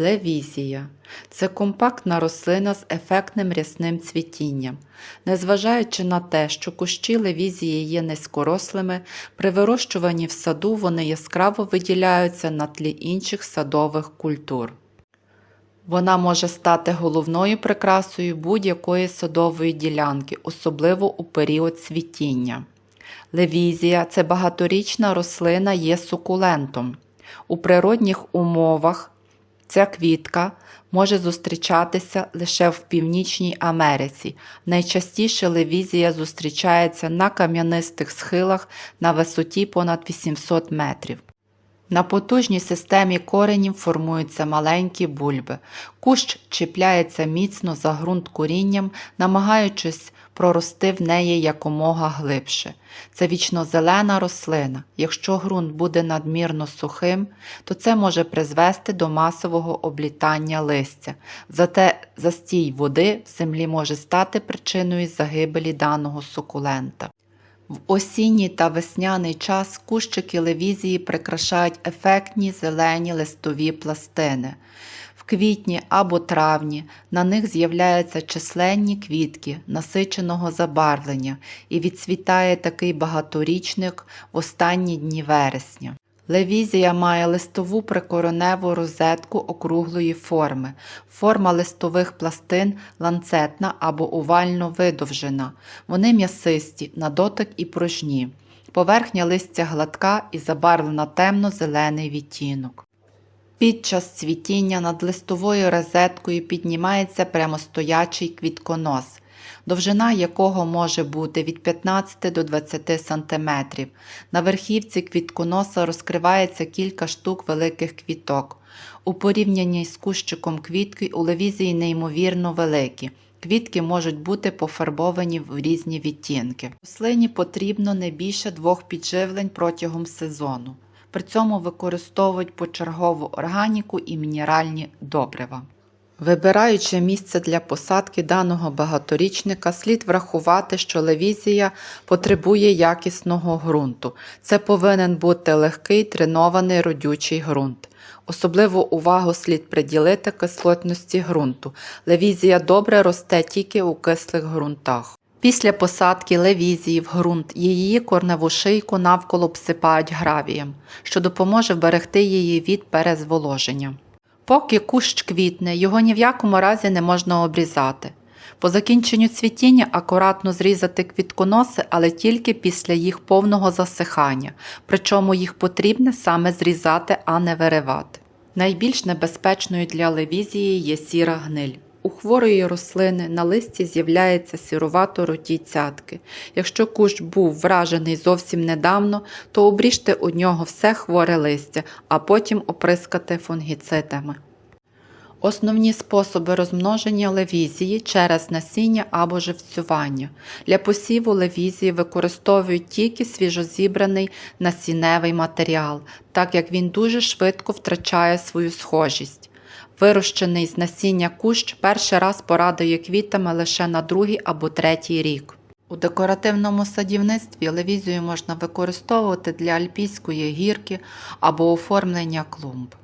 Левізія це компактна рослина з ефектним рясним цвітінням. Незважаючи на те, що кущі левізії є низькорослими, при вирощуванні в саду вони яскраво виділяються на тлі інших садових культур. Вона може стати головною прикрасою будь-якої садової ділянки, особливо у період цвітіння. Левізія це багаторічна рослина є сукулентом. У природних умовах ця квітка може зустрічатися лише в Північній Америці. Найчастіше левізія зустрічається на кам'янистих схилах на висоті понад 800 метрів. На потужній системі коренів формуються маленькі бульби. Кущ чіпляється міцно за ґрунт корінням, намагаючись прорости в неї якомога глибше. Це вічнозелена рослина. Якщо ґрунт буде надмірно сухим, то це може призвести до масового облітання листя. Зате застій води в землі може стати причиною загибелі даного сукулента. В осінній та весняний час кущики левізії прикрашають ефектні зелені листові пластини. В квітні або травні на них з'являються численні квітки насиченого забарвлення і відцвітає такий багаторічник в останні дні вересня. Левізія має листову прикореневу розетку округлої форми. Форма листових пластин ланцетна або овально видовжена. Вони м'ясисті, на дотик і пружні. Поверхня листя гладка і забарвлена темно-зелений відтінок. Під час цвітіння над листовою розеткою піднімається прямостоячий квітконос, довжина якого може бути від 15 до 20 см. На верхівці квітконоса розкривається кілька штук великих квіток. У порівнянні з кущиком квітки у левізії неймовірно великі. Квітки можуть бути пофарбовані в різні відтінки. Рослині потрібно не більше двох підживлень протягом сезону. При цьому використовують почергову органіку і мінеральні добрива. Вибираючи місце для посадки даного багаторічника, слід врахувати, що левізія потребує якісного ґрунту. Це повинен бути легкий тренований родючий ґрунт. Особливу увагу слід приділити кислотності ґрунту. Левізія добре росте тільки у кислих ґрунтах. Після посадки левізії в ґрунт її корневу шийку навколо обсипають гравієм, що допоможе вберегти її від перезволоження. Поки кущ квітне, його ні в якому разі не можна обрізати. По закінченню цвітіння акуратно зрізати квітконоси, але тільки після їх повного засихання, причому їх потрібно саме зрізати, а не виривати. Найбільш небезпечною для левізії є сіра гниль. У хворої рослини на листі з'являються сірувато-руті цятки. Якщо кущ був вражений зовсім недавно, то обріжте у нього все хворе листя, а потім оприскати фунгіцидами. Основні способи розмноження левізії через насіння або живцювання. Для посіву левізії використовують тільки свіжозібраний насінневий матеріал, так як він дуже швидко втрачає свою схожість. Вирощений з насіння кущ перший раз порадує квітами лише на другий або третій рік. У декоративному садівництві левізію можна використовувати для альпійської гірки або оформлення клумб.